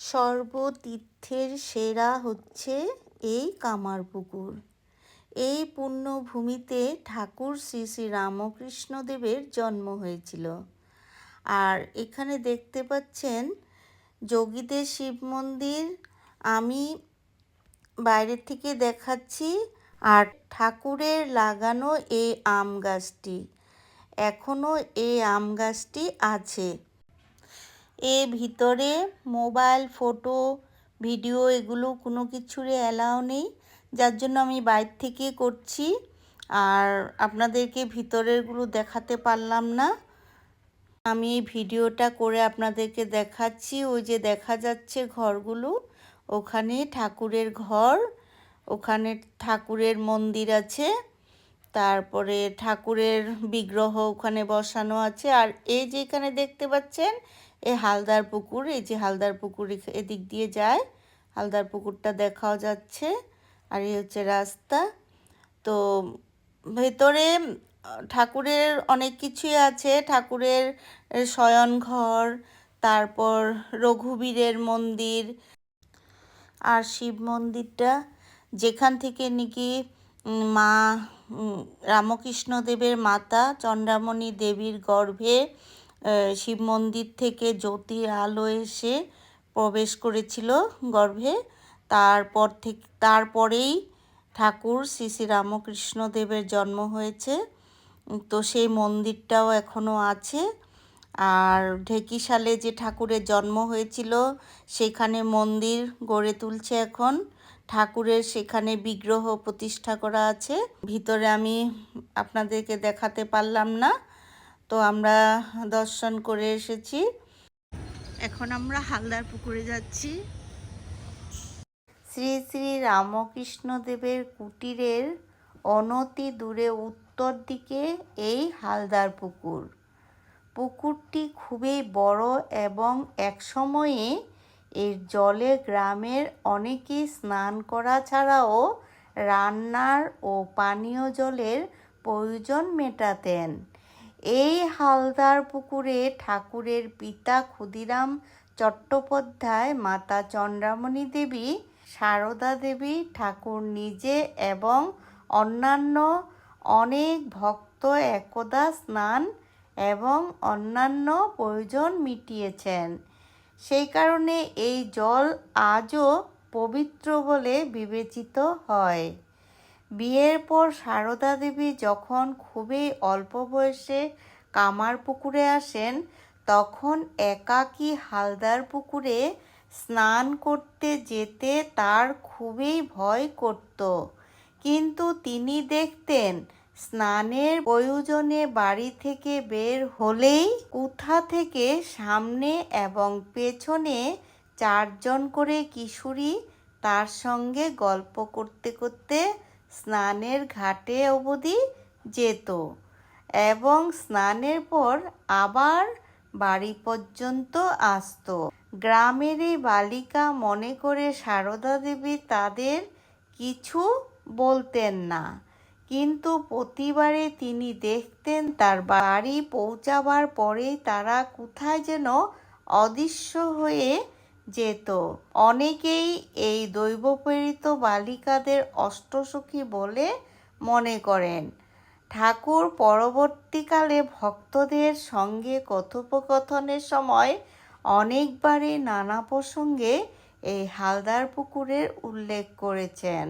সর্বতীর্থের সেরা হচ্ছে এই কামারপুকুর এই পুণ্যভূমিতে ঠাকুর শ্রী শ্রী রামকৃষ্ণদেবের জন্ম হয়েছিল। আর এখানে দেখতে পাচ্ছেন, যোগীদের শিব মন্দির, আমি বাইরের থেকে দেখাচ্ছি, আর ঠাকুরের লাগানো এই আম গাছটি এখনও এই আম গাছটি আছে। এ ভিতরে মোবাইল, ফটো, ভিডিও এগুলো কোনো কিছুরে অ্যালাও নেই। যার জন্য আমি বাইর থেকে করছি। আর আপনাদেরকে ভিতরেরগুলো দেখাতে পারলাম না। আমি এই ভিডিওটা করে আপনাদেরকে দেখাচ্ছি। ওই যে দেখা যাচ্ছে ঘরগুলো। ওখানে ঠাকুরের ঘর, ওখানে ঠাকুরের মন্দির আছে। তারপরে ঠাকুরের বিগ্রহ ওখানে বসানো আছে। আর এই যে এখানে দেখতে পাচ্ছেন এই হালদার পুকুর, এই যে হালদার পুকুর এদিক দিয়ে যায়। হালদার পুকুরটা দেখাও যাচ্ছে। আর এই হচ্ছে রাস্তা। তো ভেতরে ঠাকুরের অনেক কিছুই আছে। ঠাকুরের শয়ন ঘর, তারপর রঘুবীরের মন্দির আর শিব মন্দিরটা। যেখান থেকে নাকি মা রামকৃষ্ণ দেবের মাতা চন্দ্রামণি দেবীর গর্ভে শিব মন্দির থেকে জ্যোতির আলো এসে প্রবেশ করেছিল গর্ভে। তারপর থেকে তারপরেই ঠাকুর শ্রী শ্রী রামকৃষ্ণ দেবের জন্ম হয়েছে। তো সেই মন্দিরটাও এখনও আছে। আর ঢেকিশালে যে ঠাকুরের জন্ম হয়েছিল, সেখানে মন্দির গড়ে তুলছে এখন। ঠাকুরের সেখানে বিগ্রহ প্রতিষ্ঠা করা আছে। ভিতরে আমি আপনাদেরকে দেখাতে পারলাম না। তো আমরা দর্শন করে এসেছি। এখন আমরা হালদার পুকুরে যাচ্ছি। শ্রী শ্রী রামকৃষ্ণ দেবের কুটিরের অনতি দূরে উত্তর দিকে এই হালদার পুকুর। পুকুরটি খুবই বড় এবং একসময়ে এর জলে গ্রামের অনেকেই স্নান করা ছাড়াও রান্নার ও পানীয় জলের প্রয়োজন মেটাতেন। এই হালদার পুকুরে ঠাকুরের পিতা ক্ষুদিরাম চট্টোপাধ্যায়, মাতা চন্দ্রামণি দেবী, সারদা দেবী, ঠাকুর নিজে এবং অন্যান্য অনেক ভক্ত একদা স্নান এবং অন্যান্য প্রয়োজন মিটিয়েছেন। সেই কারণে এই জল আজও পবিত্র বলে বিবেচিত হয়। বিয়ের পর সারদা দেবী যখন খুবই অল্প বয়সে কামার পুকুরে আসেন, তখন একাকী হালদার পুকুরে স্নান করতে যেতে তার খুবই ভয় করত। কিন্তু তিনি দেখতেন, স্নানের প্রয়োজনে বাড়ি থেকে বের হলেই কোথা থেকে সামনে এবং পেছনে চারজন করে কিশোরী তার সঙ্গে গল্প করতে করতে স্নানের ঘাটে অবধি যেত এবং স্নানের পর আবার বাড়ি পর্যন্ত আসত। গ্রামের এই বালিকা মনে করে সারদা দেবী তাদের কিছু বলতেন না, কিন্তু প্রতিবারে তিনি দেখতেন তার বাড়ি পৌঁছাবার পরেই তারা কোথায় যেন অদৃশ্য হয়ে যেত। অনেকেই এই দৈবপ্রেরিত বালিকাদের অষ্টসখী বলে মনে করেন। ঠাকুর পরবর্তীকালে ভক্তদের সঙ্গে কথোপকথনের সময় অনেকবারই নানা প্রসঙ্গে এই হালদার পুকুরের উল্লেখ করেছেন।